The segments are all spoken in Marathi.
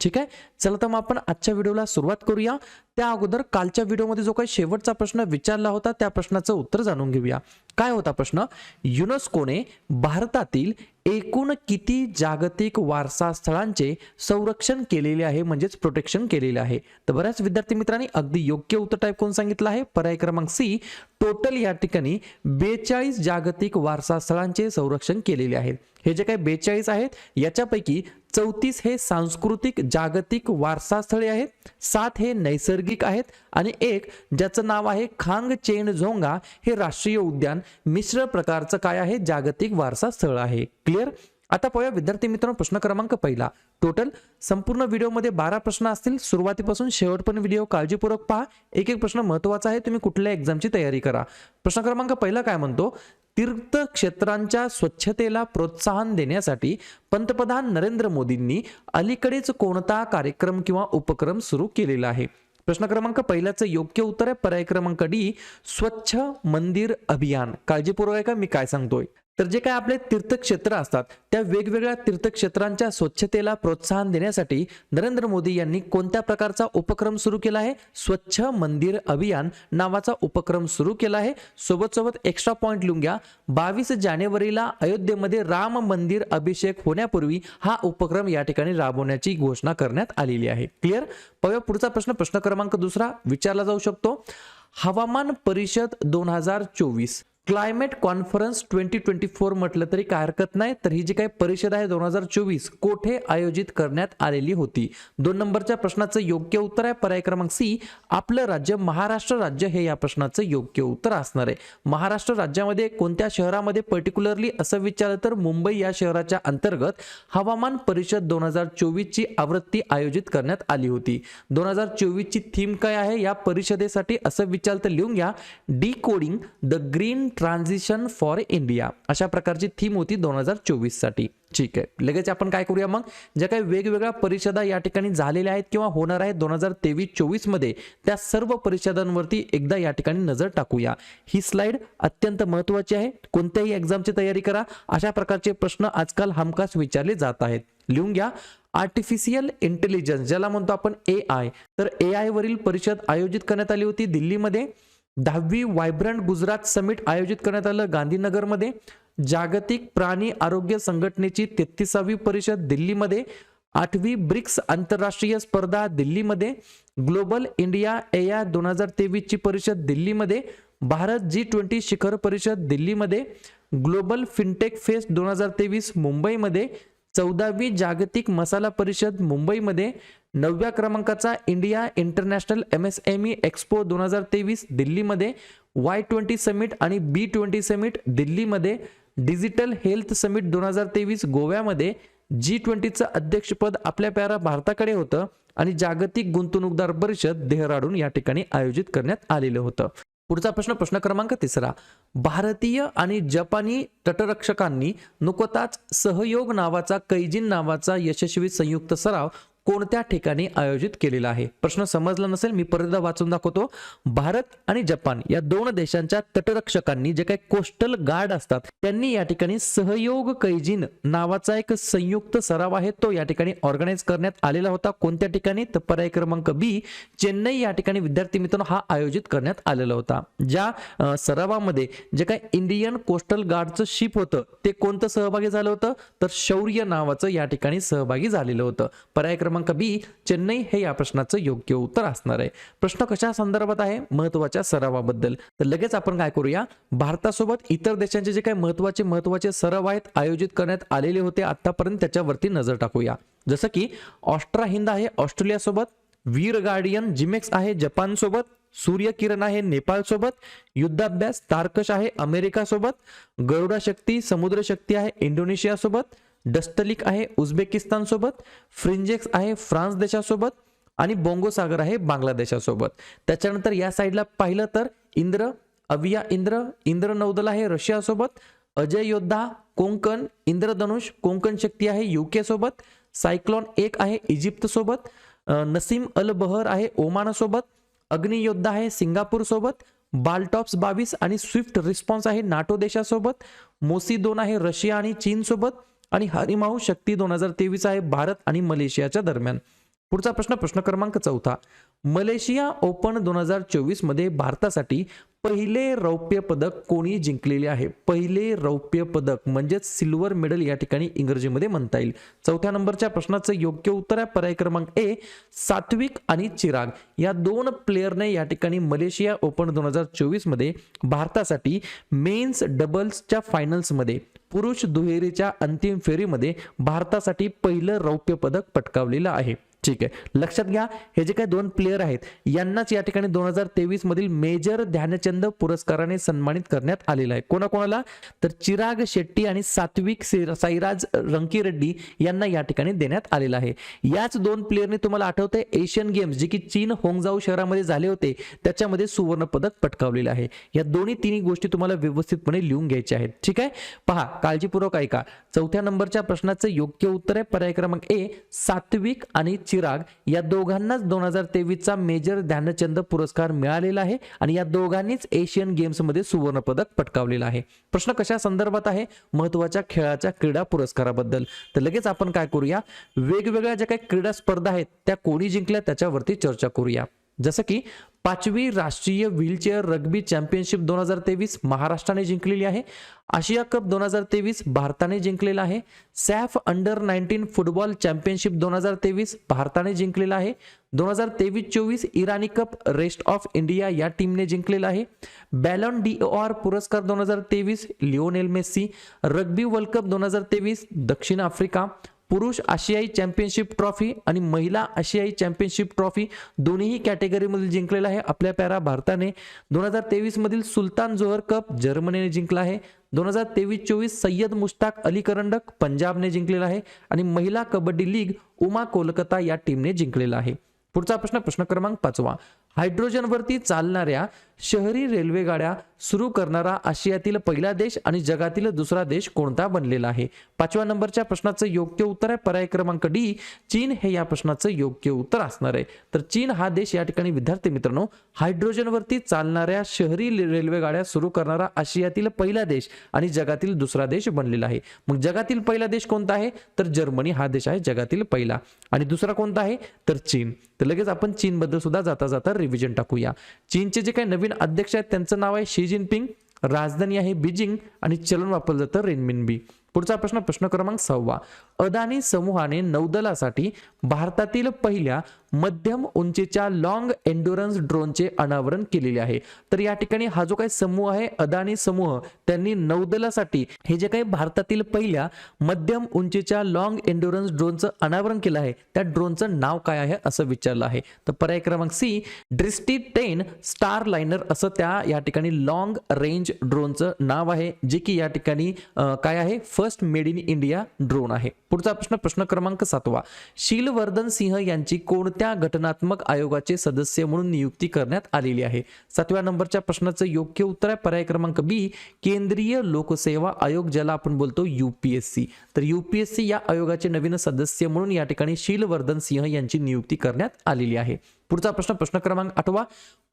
ठीक आहे? चला तर मग आपण आजच्या व्हिडिओला सुरुवात करूया. त्या अगोदर कालच्या व्हिडिओमध्ये जो काही शेवटचा प्रश्न विचारला होता त्या प्रश्नाचं उत्तर जाणून घेऊया. काय होता प्रश्न? युनेस्कोने भारतातील एकूण किती जागतिक वारसा स्थळांचे संरक्षण केलेले आहे म्हणजेच प्रोटेक्शन केलेले आहे? तर बऱ्याच विद्यार्थी मित्रांनी अगदी योग्य उत्तर टाईप कोण सांगितलं आहे. पर्याय क्रमांक सी टोटल या ठिकाणी बेचाळीस जागतिक वारसा स्थळांचे संरक्षण केलेले आहे. हे जे काही बेचाळीस आहेत याच्यापैकी चौतीस हे सांस्कृतिक जागतिक वारसा स्थळे आहेत सात हे नैसर्गिक आहेत आणि एक ज्याचं नाव आहे खांग चेन झोंगा हे राष्ट्रीय उद्यान मिश्र प्रकारचं काय आहे? जागतिक वारसा स्थळ आहे. क्लिअर आता पाहूया विद्यार्थी मित्रांनो प्रश्न क्रमांक पहिला. टोटल संपूर्ण व्हिडिओमध्ये बारा प्रश्न असतील. सुरुवातीपासून शेवटपर्यंत व्हिडिओ काळजीपूर्वक पहा. एक एक प्रश्न महत्त्वाचा आहे. तुम्ही कुठल्या एक्झामची तयारी करा. प्रश्न क्रमांक पहिला काय म्हणतो? तीर्थक्षेत्रांच्या स्वच्छतेला प्रोत्साहन देण्यासाठी पंतप्रधान नरेंद्र मोदींनी अलीकडेच कोणता कार्यक्रम किंवा उपक्रम सुरू केलेला आहे? प्रश्न क्रमांक पहिल्याचं योग्य उत्तर आहे. पर्याय क्रमांक डी स्वच्छ मंदिर अभियान. काळजीपूर्वक आहे का मी काय सांगतोय? तर जे काय आपले तीर्थक्षेत्र असतात त्या वेगवेगळ्या तीर्थक्षेत्रांच्या स्वच्छतेला प्रोत्साहन देण्यासाठी नरेंद्र मोदी यांनी कोणत्या प्रकारचा उपक्रम सुरू केला आहे? स्वच्छ मंदिर अभियान नावाचा उपक्रम सुरू केला आहे. सोबत सोबत एक्स्ट्रा पॉईंट लिहून घ्या. बावीस जानेवारीला अयोध्येमध्ये राम मंदिर अभिषेक होण्यापूर्वी हा उपक्रम या ठिकाणी राबवण्याची घोषणा करण्यात आलेली आहे. क्लिअर पाहूया पुढचा प्रश्न. प्रश्न क्रमांक दुसरा. विचारला जाऊ शकतो. हवामान परिषद दोन हजार चोवीस. Climate conference twenty twenty four म्हटलं तरी काय हरकत नाही. तर ही जी काही परिषद आहे दोन हजार चोवीस कोठे आयोजित करण्यात आलेली होती? दोन नंबरच्या प्रश्नाचं योग्य उत्तर आहे. पर्याय क्रमांक सी आपलं राज्य महाराष्ट्र राज्य हे या प्रश्नाचं योग्य उत्तर असणार आहे. महाराष्ट्र राज्यामध्ये कोणत्या शहरामध्ये पर्टिक्युलरली असं विचारलं तर मुंबई या शहराच्या अंतर्गत हवामान परिषद दोन हजार चोवीसची आवृत्ती आयोजित करण्यात आली होती. दोन हजार चोवीसची थीम काय आहे? या परिषदेसाठी असं विचारलं तर लिहून घ्या. Decoding the green transition for India अशा प्रकारची थीम होती दोन हजार चोवीससाठी. ठीक आहे. लगेच आपण काय करूया मग? ज्या काही वेगवेगळ्या परिषदा या ठिकाणी झालेल्या आहेत किंवा होणार आहेत दोन हजार तेवीस चोवीसमध्ये त्या सर्व परिषदांवरती एकदा या ठिकाणी नजर टाकूया. ही स्लाइड अत्यंत महत्वाची आहे. कोणत्याही एक्झामची तयारी करा. अशा प्रकारचे प्रश्न आजकाल हमखास विचारले जात आहेत. लिहून घ्या. आर्टिफिशियल इंटेलिजन्स ज्याला म्हणतो आपण ए आय तर ए आय वरील परिषद आयोजित करण्यात आली होती दिल्लीमध्ये. दहावी वायब्रंट गुजरात समिट आयोजित करण्यात आलं. गांधीनगरमध्ये जागतिक प्राणी आरोग्य संघटनेची तेहतीसावी परिषद दिल्लीमध्ये. आठवी ब्रिक्स आंतरराष्ट्रीय स्पर्धा दिल्लीमध्ये. ग्लोबल इंडिया एया दोन हजार तेवीसची परिषद दिल्लीमध्ये. भारत जी ट्वेंटी शिखर परिषद दिल्लीमध्ये. ग्लोबल फिनटेक फेस्ट दोन हजार तेवीस मुंबईमध्ये. चौदावी जागतिक मसाला परिषद मुंबईमध्ये नवव्या क्रमांकाचा India international M S M E expo दोन हजार तेवीस दिल्लीमध्ये वाय ट्वेंटी समिट आणि बी ट्वेंटी समिट दिल्लीमध्ये डिजिटल हेल्थ समिट दोन हजार तेवीस गोव्यामध्ये जी ट्वेंटीचं अध्यक्षपद आपल्या प्यारा भारताकडे होतं आणि जागतिक गुंतवणूकदार परिषद देहराडून या ठिकाणी आयोजित करण्यात आलेलं होतं. पुढचा प्रश्न प्रश्न क्रमांक तिसरा. भारतीय आणि जपानी तटरक्षकांनी नुकताच सहयोग नावाचा कैजिन नावाचा यशस्वी संयुक्त सराव कोणत्या ठिकाणी आयोजित केलेला आहे? प्रश्न समजला नसेल मी परत वाचून दाखवतो. भारत आणि जपान या दोन देशांच्या तटरक्षकांनी जे काही कोस्टल गार्ड असतात त्यांनी या ठिकाणी सहयोग कैजिन नावाचा एक संयुक्त सराव आहे. तो या ठिकाणी ऑर्गनाईज करण्यात आलेला होता. कोणत्या ठिकाणी? तर पर्याय क्रमांक बी चेन्नई या ठिकाणी विद्यार्थी मित्रांनो हा आयोजित करण्यात आलेला होता. ज्या सरावामध्ये जे काही इंडियन कोस्टल गार्डचं शिप होतं ते कोणतं सहभागी झालं होतं? तर शौर्य नावाचं या ठिकाणी सहभागी झालेलं होतं. पर्याय क्रमांक बी चेन्नई हे या प्रश्नाचं योग्य उत्तर असणार आहे. प्रश्न कशा संदर्भात आहे? महत्त्वाच्या सरावाबद्दल. तर लगेच आपण काय करूया? भारतासोबत इतर देशांचे जे काही महत्त्वाचे महत्त्वाचे सराव आहेत आयोजित करण्यात आलेले होते आतापर्यंत त्याच्यावरती नजर टाकूया. जसं की ऑस्ट्रा हिंद आहे ऑस्ट्रेलियासोबत. वीर गार्डियन जिमेक्स आहे जपान सोबत सूर्य किरण आहे नेपाळ सोबत युद्धाभ्यास तारकश आहे अमेरिका सोबत गरुडा शक्ती समुद्र शक्ती आहे इंडोनेशिया सोबत डस्टलिक आहे उझबेकिस्तान सोबत फ्रिंजेक्स आहे फ्रान्स देशासोबत आणि बोंगोसागर आहे बांगलादेशासोबत. त्याच्यानंतर या साईडला पाहिलं तर इंद्र अविया इंद्र इंद्र नौदल आहे रशियासोबत अजय योद्धा कोंकण इंद्रधनुष कोंकण शक्ती आहे युके सोबत सायक्लॉन एक आहे इजिप्त सोबत नसीम अल बहर आहे ओमानासोबत अग्नियोद्धा आहे सिंगापूर सोबत बालटॉप्स बावीस आणि स्विफ्ट रिस्पॉन्स आहे नाटो देशासोबत मोसी दोन आहे रशिया आणि चीन सोबत आणि हरिमाऊ शक्ती दोन हजार तेवीस आहे भारत आणि मलेशियाच्या दरम्यान. पुढचा प्रश्न प्रश्न क्रमांक चौथा. मलेशिया ओपन दोन हजार चोवीसमध्ये भारतासाठी पहिले रौप्य पदक कोणी जिंकलेले आहे? पहिले रौप्य पदक म्हणजेच सिल्वर मेडल या ठिकाणी इंग्रजीमध्ये म्हणता येईल. चौथ्या नंबरच्या प्रश्नाचं योग्य उत्तर आहे पर्याय क्रमांक ए सात्विक आणि चिराग. या दोन प्लेयरने या ठिकाणी मलेशिया ओपन दोन हजार चोवीसमध्ये भारतासाठी मेन्स डबल्सच्या फायनल्समध्ये पुरुष दुहेरीच्या अंतिम फेरीमध्ये भारतासाठी पहिलं रौप्य पदक पटकावलेलं आहे. ठीक आहे. लक्षात घ्या हे जे काही दोन प्लेयर आहेत यांनाच या ठिकाणी दोन हजार तेवीस मधील मेजर ध्यानचंद पुरस्काराने सन्मानित करण्यात आलेला आहे. कोणाकोणाला? तर चिराग शेट्टी आणि सात्विक साईराज साईराज रंकीरेड्डी यांना या ठिकाणी देण्यात आलेला आहे. याच दोन प्लेयरने तुम्हाला आठवतंय एशियन गेम्स जे की चीन होंगजाऊ शहरामध्ये झाले होते त्याच्यामध्ये सुवर्ण पदक पटकावलेलं आहे. या दोन्ही तिन्ही गोष्टी तुम्हाला व्यवस्थितपणे लिहून घ्यायच्या आहेत. ठीक आहे? पहा काळजीपूर्वक ऐका. चौथ्या नंबरच्या प्रश्नाचं योग्य उत्तर आहे. पर्याय क्रमांक ए सात्विक आणि चिराग या दोघांनाच दोन हजार तेवीसचा मेजर ध्यानचंद पुरस्कार मिळालेला आहे आणि या दोघांनीच एशियन गेम्समध्ये सुवर्ण पदक पटकावलेलं आहे. प्रश्न कशा संदर्भात आहे? महत्त्वाच्या खेळाच्या क्रीडा पुरस्काराबद्दल. तर लगेच आपण काय करूया? वेगवेगळ्या ज्या काही क्रीडा स्पर्धा आहेत त्या कोणी जिंकल्या त्याच्यावरती चर्चा करूया. जसं की पाचवी राष्ट्रीय व्हीलचेअर रग्बी चॅम्पियनशिप दोन हजार तेवीस महाराष्ट्राने जिंकलेली आहे. आशिया कप दोन हजार तेवीस भारताने जिंकलेला आहे. SAFF under nineteen football championship दोन हजार तेवीस भारताने जिंकलेला आहे. दोन हजार तेवीस चोवीस Irani cup rest of India या टीमने जिंकलेला आहे. बॅलॉन डी आर पुरस्कार दोन हजार तेवीस Lionel Messi rugby world cup दोन हजार तेवीस दक्षिण आफ्रिका पुरुष आशियाई चॅम्पियनशिप ट्रॉफी आणि महिला आशियाई चॅम्पियनशिप ट्रॉफी दोन्हीही कॅटेगरीमध्ये जिंकलेला आहे आपल्या प्यारा भारताने. दोन हजार तेवीस मधील सुलतान जोहर कप जर्मनीने जिंकला आहे. दोन हजार तेवीस चोवीस सय्यद मुश्ताक अली करंडक पंजाबने जिंकलेला आहे आणि महिला कबड्डी लीग उमा कोलकाता या टीमने जिंकलेला आहे. पुढचा प्रश्न प्रश्न क्रमांक पाचवा. हायड्रोजनवरती चालणाऱ्या शहरी रेल्वेगाड्या सुरू करणारा आशियातील पहिला देश आणि जगातील दुसरा देश कोणता बनलेला आहे? पाचव्या नंबरच्या प्रश्नाचं योग्य उत्तर आहे. पर्याय क्रमांक डी चीन हे या प्रश्नाचं योग्य उत्तर असणार आहे. तर चीन हा देश या ठिकाणी विद्यार्थी मित्रांनो हायड्रोजनवरती चालणाऱ्या शहरी रेल्वेगाड्या सुरू करणारा आशियातील पहिला देश आणि जगातील दुसरा देश बनलेला आहे. मग जगातील पहिला देश कोणता आहे? तर जर्मनी हा देश आहे जगातील पहिला. आणि दुसरा कोणता आहे? तर चीन. तर लगेच आपण चीनबद्दल सुद्धा जाता जाता रिव्हिजन टाकूया. चीनचे जे काही नवीन अध्यक्ष आहेत त्यांचं नाव आहे शी जिनपिंग राजधानी आहे बीजिंग आणि चलन वापरलं जातं रेनमिनबी. पुढचा प्रश्न प्रश्न क्रमांक सहावा. अदानी समूहाने नौदलासाठी भारतातील पहिल्या मध्यम उंचीच्या लॉंग एन्ड्युरन्स ड्रोनचे अनावरण केलेले आहे. तर या ठिकाणी हा जो काही समूह आहे अदानी समूह त्यांनी नौदलासाठी हे जे काही भारतातील पहिल्या मध्यम उंचीच्या लॉंग एन्ड्युरन्स ड्रोनचं अनावरण केलं आहे त्या ड्रोनचं नाव काय आहे असं विचारलं आहे. तर पर्याय क्रमांक C Drishti ten star liner असं त्या या ठिकाणी लॉंग रेंज ड्रोनचं नाव आहे जे की या ठिकाणी काय आहे? First made in India drone आहे. पुढचा प्रश्न प्रश्न क्रमांक सातवा. शीलवर्धन सिंह यांची कोणत्या घटनात्मक आयोगाचे सदस्य म्हणून नियुक्ती करण्यात आलेली आहे? सातव्या नंबरच्या प्रश्नाचं योग्य उत्तर आहे. पर्याय क्रमांक बी केंद्रीय लोकसेवा आयोग ज्याला आपण बोलतो युपीएससी तर युपीएससी या आयोगाचे नवीन सदस्य म्हणून या ठिकाणी शीलवर्धन सिंह यांची नियुक्ती करण्यात आलेली आहे. पुढचा प्रश्न प्रश्न क्रमांक आठवा.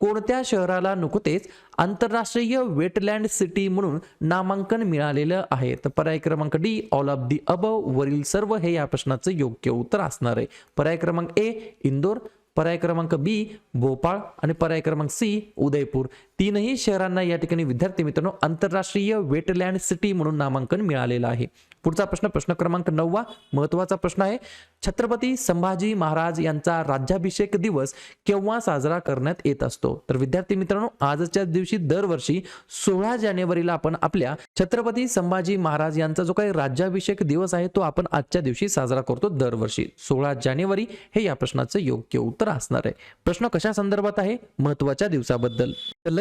कोणत्या शहराला नुकतेच आंतरराष्ट्रीय वेटलँड सिटी म्हणून नामांकन मिळालेलं आहे? तर पर्याय क्रमांक D all of the above. वरील सर्व हे या प्रश्नाचं योग्य उत्तर असणार आहे. पर्याय क्रमांक ए इंदोर. पर्याय क्रमांक बी भोपाळ. आणि पर्याय क्रमांक सी उदयपूर. तीनही शहरांना या ठिकाणी विद्यार्थी मित्रांनो आंतरराष्ट्रीय वेटलँड सिटी म्हणून नामांकन मिळालेलं आहे. पुढचा प्रश्न प्रश्न क्रमांक नववा महत्त्वाचा प्रश्न आहे. छत्रपती संभाजी महाराज यांचा राज्याभिषेक दिवस केव्हा साजरा करण्यात येत असतो? तर विद्यार्थी मित्रांनो आजच्या दिवशी दरवर्षी सोळा जानेवारीला आपण आपल्या छत्रपती संभाजी महाराज यांचा जो काही राज्याभिषेक दिवस आहे तो आपण आजच्या दिवशी साजरा करतो दरवर्षी. सोळा जानेवारी हे या प्रश्नाचं योग्य उत्तर असणार आहे. प्रश्न कशा संदर्भात आहे? महत्त्वाच्या दिवसाबद्दल. तर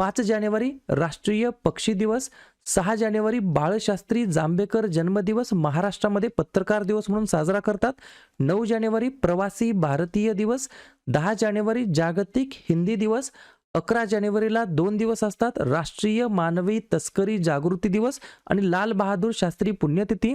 पाच जानेवारी राष्ट्रीय पक्षी दिवस सहा जानेवारी बाळशास्त्री जांभेकर जन्मदिवस महाराष्ट्रामध्ये पत्रकार दिवस म्हणून साजरा करतात. नऊ जानेवारी प्रवासी भारतीय दिवस दहा जानेवारी जागतिक हिंदी दिवस अकरा जानेवारीला दोन दिवस असतात राष्ट्रीय मानवी तस्करी जागृती दिवस आणि लाल बहादूर शास्त्री पुण्यतिथी.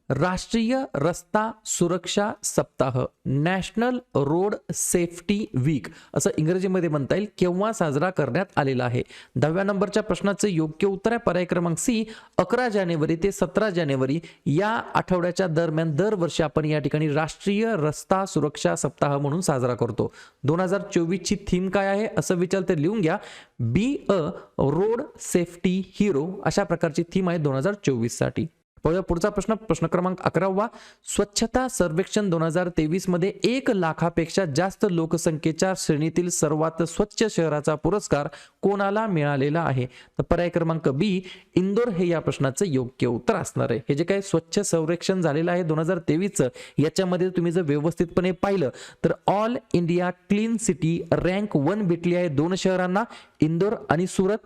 राष्ट्रीय रस्ता सुरक्षा सप्ताह नॅशनल रोड सेफ्टी वीक असं इंग्रजीमध्ये म्हणता येईल केव्हा साजरा करण्यात आलेला आहे? दहाव्या नंबरच्या प्रश्नाचं योग्य उत्तर आहे पर्याय क्रमांक सी अकरा जानेवारी ते सतरा जानेवारी या आठवड्याच्या दरम्यान दरवर्षी आपण या ठिकाणी राष्ट्रीय रस्ता सुरक्षा सप्ताह म्हणून साजरा करतो. दोन हजार चोवीसची थीम काय आहे? असं विचार ते लिहून घ्या. Be a road safety hero अशा प्रकारची थीम आहे दोन हजार चोवीससाठी. पाहूया. पुढचा प्रश्न प्रश्न क्रमांक अकरावा. स्वच्छता सर्वेक्षण दोन हजार तेवीसमध्ये एक लाखापेक्षा जास्त लोकसंख्येच्या श्रेणीतील सर्वात स्वच्छ शहराचा पुरस्कार कोणाला मिळालेला आहे? तर पर्याय क्रमांक बी इंदोर हे या प्रश्नाचं योग्य उत्तर असणार आहे. हे जे काही स्वच्छ सर्वेक्षण झालेलं आहे दोन हजार तेवीसचं याच्यामध्ये तुम्ही जर व्यवस्थितपणे पाहिलं तर all India clean city rank one भेटली आहे दोन शहरांना इंदोर आणि सुरत.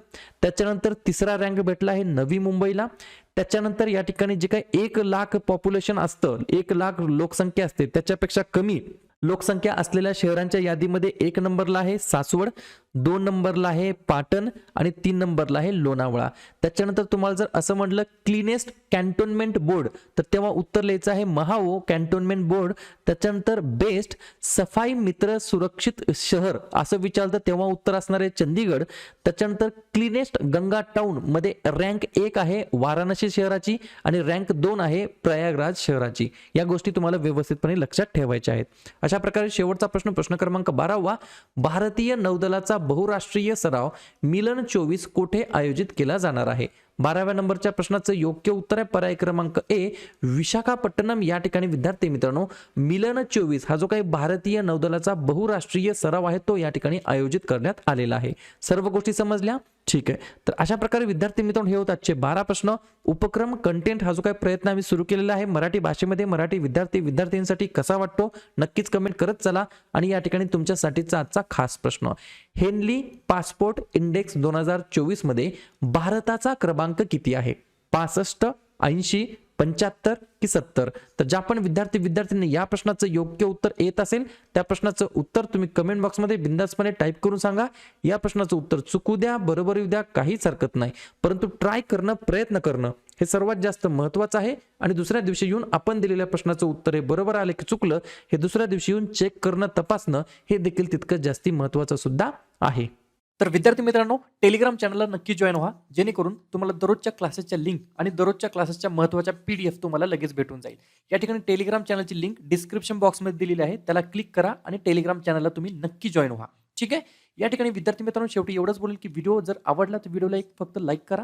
त्याच्यानंतर तिसरा रँक भेटला आहे नवी मुंबईला. त्याच्यानंतर या ठिकाणी जे काही एक लाख पॉप्युलेशन असतं एक लाख लोकसंख्या असते त्याच्यापेक्षा कमी लोकसंख्या असलेल्या शहरांच्या यादीमध्ये एक नंबरला आहे सासवड. दोन नंबरला आहे पाटण आणि तीन नंबरला आहे लोणावळा. त्याच्यानंतर तुम्हाला जर असं म्हटलं क्लिनेस्ट कॅन्टोनमेंट बोर्ड तर तेव्हा उत्तर लिहायचं आहे महाओ कॅन्टोनमेंट बोर्ड. त्याच्यानंतर बेस्ट सफाई मित्र सुरक्षित शहर असं विचारलं तेव्हा उत्तर असणार आहे चंदीगड. त्याच्यानंतर क्लिनेस्ट गंगा टाउनमध्ये रँक एक आहे वाराणसी शहराची आणि रँक दोन आहे प्रयागराज शहराची. या गोष्टी तुम्हाला व्यवस्थितपणे लक्षात ठेवायच्या आहेत. अशा प्रकारे शेवटचा प्रश्न प्रश्न क्रमांक बारावा. भारतीय नौदलाचा बहुराष्ट्रीय सराव मिलन चोवीस कोठे आयोजित केला जाणार आहे? बाराव्या नंबरच्या प्रश्नाचं योग्य उत्तर आहे पर्याय क्रमांक ए विशाखापट्टणम. या ठिकाणी विद्यार्थी मित्रांनो मिलन चोवीस हा जो काही भारतीय नौदलाचा बहुराष्ट्रीय सराव आहे तो या ठिकाणी आयोजित करण्यात आलेला आहे. सर्व गोष्टी समजल्या? ठीक आहे. तर अशा प्रकारे विद्यार्थी मित्रांनो हे होत आजचे बारा प्रश्न. उपक्रम कंटेंट हा जो काही प्रयत्न आम्ही सुरू केलेला आहे मराठी भाषेमध्ये मराठी विद्यार्थी विद्यार्थ्यांसाठी कसा वाटतो नक्कीच कमेंट करत चला. आणि या ठिकाणी तुमच्यासाठीचा आजचा खास प्रश्न. हेनली पासपोर्ट इंडेक्स दोन हजार चोवीसमध्ये भारताचा क्रमांक किती आहे? पासष्ट ऐंशी पंच्याहत्तर की सत्तर? तर ज्या पण विद्यार्थी विद्यार्थ्यांनी या प्रश्नाचं योग्य उत्तर येत असेल त्या प्रश्नाचं उत्तर तुम्ही कमेंट बॉक्समध्ये बिंदासपणे टाईप करून सांगा. या प्रश्नाचं उत्तर चुकू द्या बरोबर येऊ द्या काहीच हरकत नाही. परंतु ट्राय करणं प्रयत्न करणं हे सर्वात जास्त महत्वाचं आहे. आणि दुसऱ्या दिवशी येऊन आपण दिलेल्या प्रश्नाचं उत्तर हे बरोबर आलं की चुकलं हे दुसऱ्या दिवशी येऊन चेक करणं तपासणं हे देखील तितकं जास्ती महत्वाचं सुद्धा आहे. तर विद्यार्थी मित्रांनो टेलिग्राम चॅनलला नक्की जॉईन व्हा. जेणेकरून तुम्हाला दररोजच्या क्लासेसच्या लिंक आणि दररोजच्या क्लासेसच्या महत्त्वाच्या पी डी एफ तुम्हाला लगेच भेटून जाईल. या ठिकाणी टेलिग्राम चॅनलची लिंक डिस्क्रिप्शन बॉक्समध्ये दिलेली आहे. त्याला क्लिक करा आणि टेलिग्राम चॅनलला तुम्ही नक्की जॉईन व्हा. ठीक आहे? या ठिकाणी विद्यार्थी मित्रांनो शेवटी एवढंच बोलेल की व्हिडिओ जर आवडला तर व्हिडिओला एक फक्त लाईक करा.